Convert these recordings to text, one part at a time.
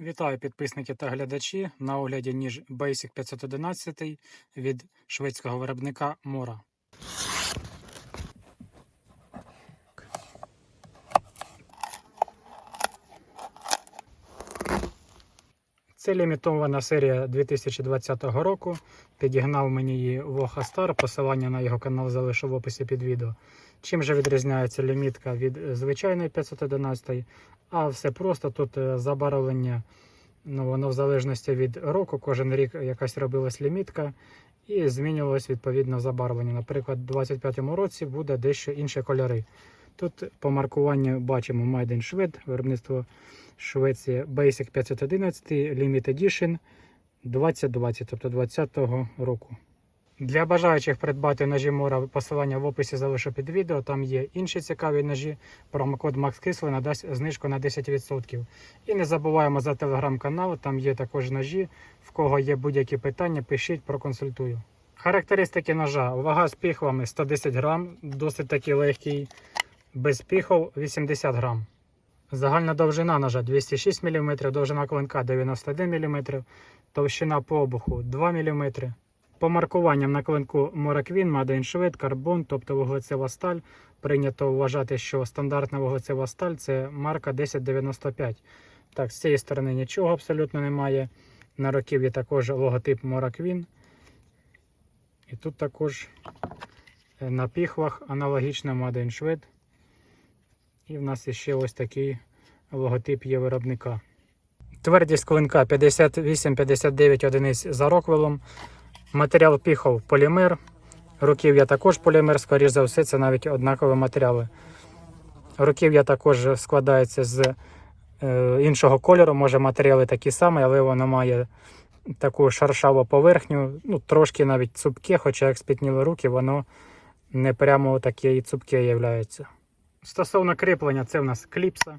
Вітаю підписники та глядачі. На огляді ніж Basic 511 від шведського виробника Mora. Це лімітована серія 2020 року. Підігнав мені її Воха Star. Посилання на його канал залишу в описі під відео. Чим же відрізняється лімітка від е, звичайної 511, а все просто тут е, забарвлення. Ну, воно в залежності від року, кожен рік якась робилась лімітка і змінювалось відповідно забарвлення. Наприклад, у 25-му році буде дещо інші кольори. Тут по маркуванню бачимо Made in Швед, виробництво Швеція Basic 511 Limited Edition 2020, тобто 2020 року. Для бажаючих придбати ножі Мора посилання в описі залишу під відео. Там є інші цікаві ножі. Промокод MaxKisli надасть знижку на 10%. І не забуваємо за телеграм-канал, там є також ножі. В кого є будь-які питання, пишіть, проконсультую. Характеристики ножа. Вага з піхвами 110 грам, досить такий легкий, без піхов 80 грам. Загальна довжина ножа 206 мм, довжина клинка 91 мм, товщина по обуху 2 мм. По маркуванням на клинку Мораквін, Мадейн Швед, карбон, тобто вуглецева сталь. Прийнято вважати, що стандартна вуглецева сталь це марка 1095. Так, з цієї сторони нічого абсолютно немає. На руків'ї також логотип Мораквін. І тут також е, на піхвах аналогічно Швед. І в нас ще ось такий логотип є виробника. Твердість клинка 58-59 одиниць за роквелом. Матеріал піхов полімер. Руків'я також полімер, скоріш за все, це навіть однакові матеріали. Руків'я також складається з е, іншого кольору, може матеріали такі самі, але воно має таку шаршаву поверхню, ну трошки навіть цупке, хоча як спітніли руки, воно не прямо таке і цупке являється. Стосовно кріплення, це в нас кліпса.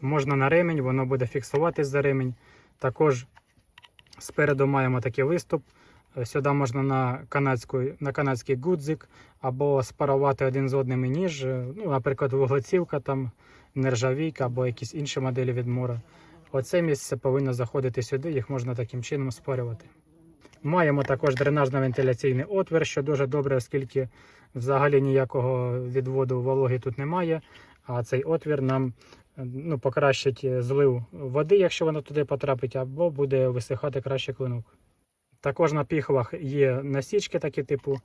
Можна на ремінь, воно буде фіксуватись за ремінь. Також спереду маємо такий виступ. Сюди можна на канадську, на канадський гудзик або спарувати один з одним і ніж. Ну, наприклад, вуглецівка, там, нержавійка або якісь інші моделі від мора. Оце місце повинно заходити сюди, їх можна таким чином спарювати. Маємо також дренажно-вентиляційний отвір, що дуже добре, оскільки взагалі ніякого відводу вологи тут немає. А цей отвір нам ну, покращить злив води, якщо воно туди потрапить, або буде висихати краще клинок. Також на піхвах є насічки, такі типу,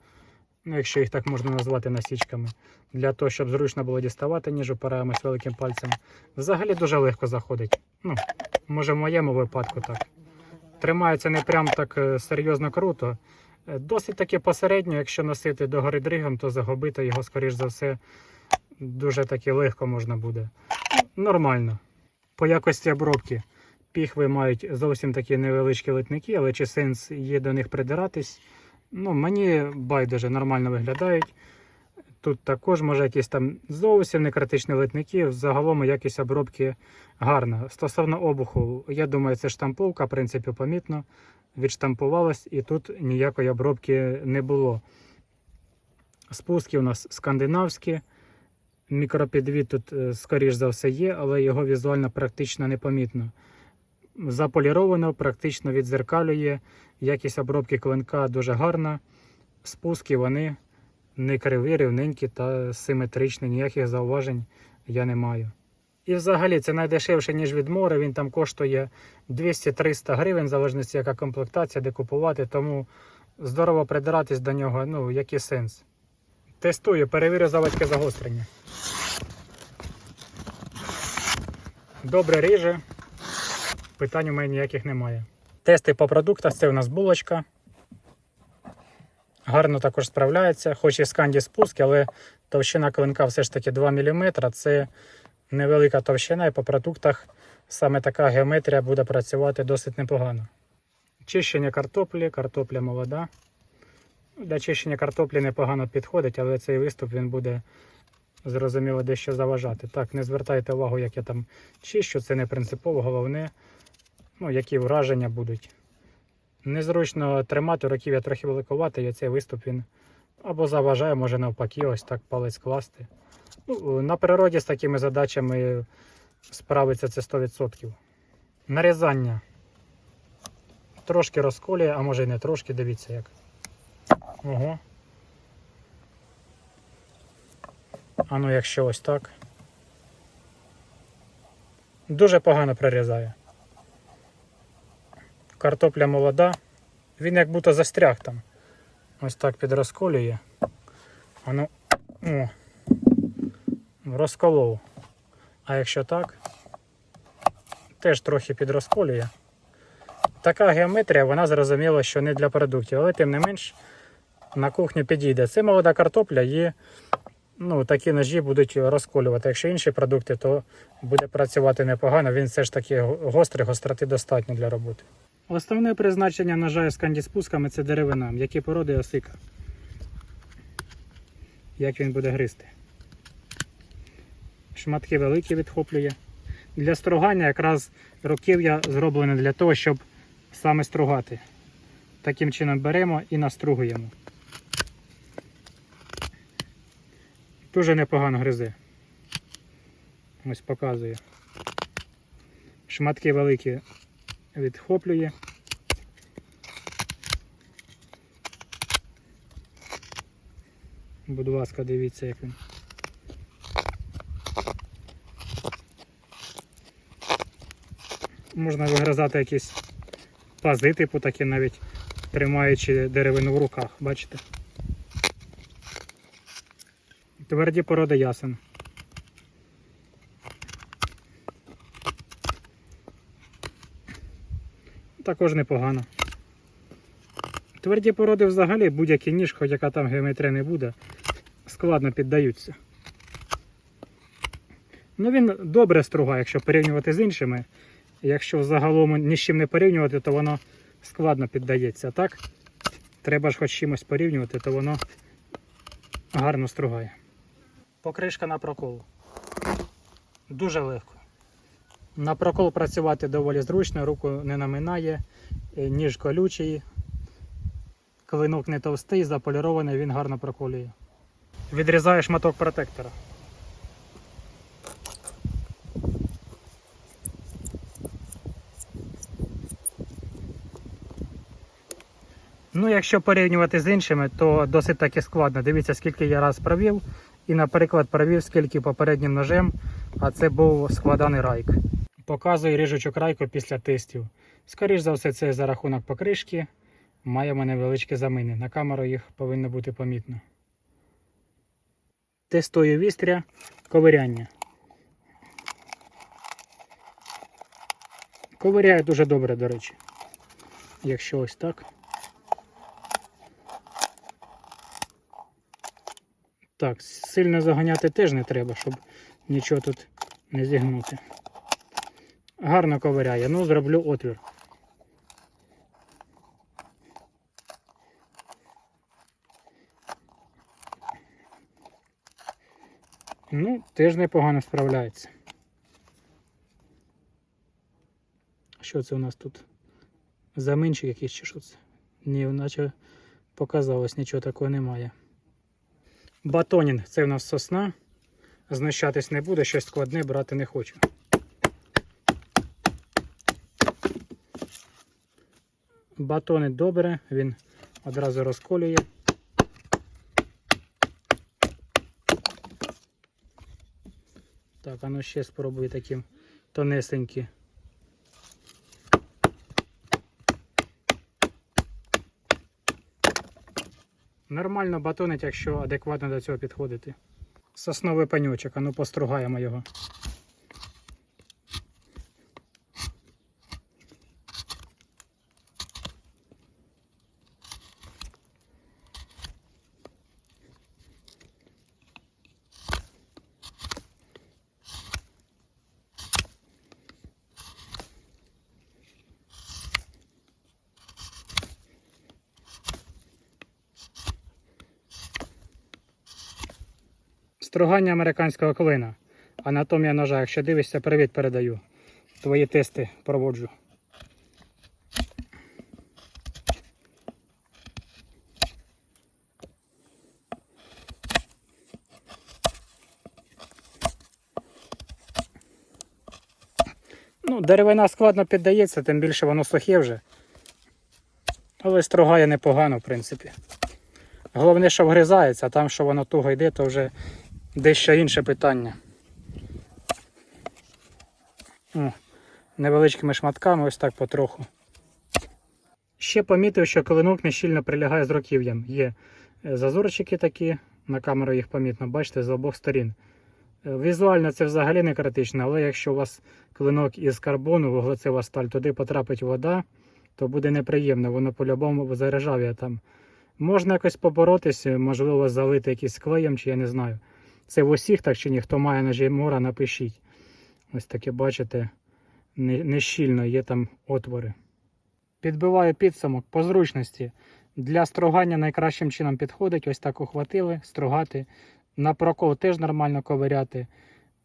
ну, якщо їх так можна назвати насічками, для того, щоб зручно було діставати, ніж опираємось великим пальцем. Взагалі дуже легко заходить. Ну, може в моєму випадку так. Тримається не прям так е, серйозно круто. Е, Досить таки посередньо, якщо носити до гори дригом, то загубити його, скоріш за все, дуже таки легко можна буде. Нормально. По якості обробки. Піхви мають зовсім такі невеличкі литники, але чи сенс є до них придиратись? Ну, мені байдуже нормально виглядають. Тут також може якісь там зовсім не критичні литники. Загалом якість обробки гарна. Стосовно обуху, я думаю, це штамповка, в принципі, помітно. Відштампувалась і тут ніякої обробки не було. Спуски у нас скандинавські. Мікропідвід тут, е, скоріш за все, є, але його візуально практично непомітно. Заполіровано, практично відзеркалює. Якість обробки клинка дуже гарна. Спуски вони не криві, рівненькі та симетричні, ніяких зауважень я не маю. І взагалі це найдешевше, ніж від моря. Він там коштує 200-300 гривень, в залежності яка комплектація, де купувати. Тому здорово придиратись до нього, ну, який сенс. Тестую, перевірю заводське загострення. Добре ріже. Питань у мене ніяких немає. Тести по продуктах це у нас булочка. Гарно також справляється, хоч і сканді спуск, але товщина клинка все ж таки 2 мм. Це невелика товщина, і по продуктах саме така геометрія буде працювати досить непогано. Чищення картоплі, картопля молода. Для чищення картоплі непогано підходить, але цей виступ він буде зрозуміло дещо заважати. Так, не звертайте увагу, як я там чищу, це не принципово, головне, ну, які враження будуть. Незручно тримати, руків'я трохи великувати, і цей виступ він або заважає, може навпаки, ось так палець класти. Ну, на природі з такими задачами справиться це 100%. Нарізання. Трошки розколює, а може й не трошки, дивіться як. Ого. А ну якщо ось так. Дуже погано прирізає. Картопля молода. Він як будто застряг там. Ось так підрозколює. А ну. О. Розколов. А якщо так, теж трохи підрозколює. Така геометрія, вона зрозуміла, що не для продуктів, але тим не менш на кухню підійде. Це молода картопля і ну, такі ножі будуть розколювати. Якщо інші продукти, то буде працювати непогано. Він все ж таки гострий, гостроти достатньо для роботи. Основне призначення ножа з кандіспусками це деревина, які породи осика. Як він буде гризти. Шматки великі відхоплює. Для стругання якраз руків'я зроблене для того, щоб саме стругати. Таким чином беремо і настругуємо. Дуже непогано гризе. Ось показує. Шматки великі відхоплює. Будь ласка, дивіться, як він. Можна вигризати якісь пази, типу такі навіть тримаючи деревину в руках, бачите? Тверді породи ясен. Також непогано. Тверді породи взагалі будь-який ніж, хоч яка там геометрія не буде, складно піддаються. Ну він добре стругає, якщо порівнювати з іншими. Якщо загалом ні з чим не порівнювати, то воно складно піддається. Так, треба ж хоч чимось порівнювати, то воно гарно стругає. Покришка на прокол. Дуже легко. На прокол працювати доволі зручно, руку не наминає, е, ніж колючий, клинок не товстий, заполірований, він гарно проколює. Відрізаю шматок протектора. Ну, якщо порівнювати з іншими, то досить таки складно. Дивіться, скільки я раз провів. І, наприклад, провів скільки попереднім ножем, а це був складаний райк. Показую ріжучу крайку після тестів. Скоріше за все, це за рахунок покришки. Маємо невеличкі замини. На камеру їх повинно бути помітно. Тестую вістря, ковиряння. Ковиряє дуже добре, до речі. Якщо ось так. Так, сильно заганяти теж не треба, щоб нічого тут не зігнути. Гарно ковиряє. Ну, зроблю отвір. Ну, теж непогано справляється. Що це у нас тут? Заминчик якийсь чи що це? Ні, наче показалось, нічого такого немає. Батонін це в нас сосна. Знущатись не буде, щось складне брати не хочу. Батонить добре, він одразу розколює. Так, а ну ще спробую таким тонесенькі. Нормально батонить, якщо адекватно до цього підходити. Сосновий панючок, а ну постругаємо його. Стругання американського клина. Анатомія ножа. Якщо дивишся, привіт передаю. Твої тести проводжу. Ну, Деревина складно піддається, тим більше воно сухе вже. Але строгає непогано, в принципі. Головне, що вгризається, а там, що воно туго йде, то вже дещо інше питання. О, невеличкими шматками, ось так потроху. Ще помітив, що клинок не щільно прилягає з руків'ям. Є е, зазорчики такі, на камеру їх помітно, бачите, з обох сторін. Е, Візуально це взагалі не критично, але якщо у вас клинок із карбону, вуглецева сталь, туди потрапить вода, то буде неприємно, воно по-любому заржавіє там. Можна якось поборотися, можливо, залити якийсь клеєм, чи я не знаю. Це в усіх так чи ні, хто має ножі мора, напишіть. Ось таке, бачите, не, не є там отвори. Підбиваю підсумок по зручності. Для строгання найкращим чином підходить. Ось так ухватили, строгати. На прокол теж нормально ковиряти.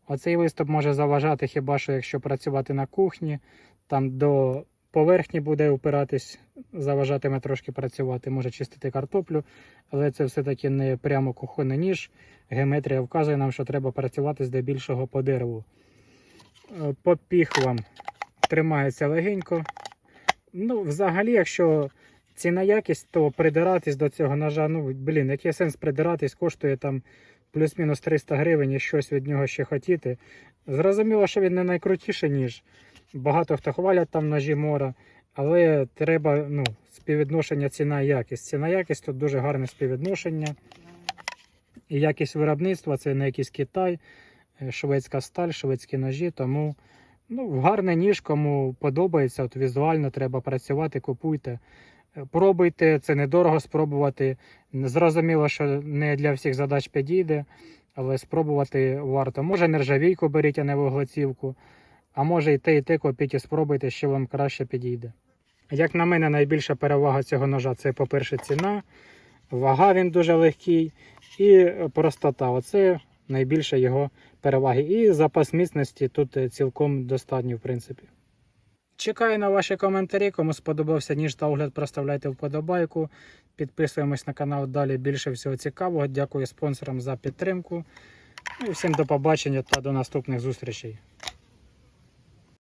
Оцей виступ може заважати хіба що якщо працювати на кухні, там до поверхні буде опиратись, заважатиме трошки працювати, може чистити картоплю, але це все-таки не прямо кухонний ніж. Геометрія вказує нам, що треба працювати здебільшого по дереву. Е, По піхвам тримається легенько. Ну, взагалі, якщо ціна якість, то придиратись до цього ножа, ну, блін, який сенс придиратись, коштує там плюс-мінус 300 гривень і щось від нього ще хотіти. Зрозуміло, що він не найкрутіший ніж. Багато хто хвалять там ножі мора, але треба ну, співвідношення ціна і якість. Ціна якість тут дуже гарне співвідношення. І якість виробництва це не якийсь Китай, е, шведська сталь, шведські ножі. Тому ну, гарний ніж, кому подобається, от візуально треба працювати, купуйте. Е, Пробуйте, це недорого спробувати. Зрозуміло, що не для всіх задач підійде, але спробувати варто. Може нержавійку беріть, а не вуглецівку. А може і те, і те купіть і спробуйте, що вам краще підійде. Як на мене, найбільша перевага цього ножа це, по-перше, ціна, вага він дуже легкий і простота. Оце найбільша його переваги. І запас міцності тут е, цілком достатньо, в принципі. Чекаю на ваші коментарі. Кому сподобався ніж та огляд, проставляйте вподобайку. Підписуємось на канал далі більше всього цікавого. Дякую спонсорам за підтримку. Ну і всім до побачення та до наступних зустрічей.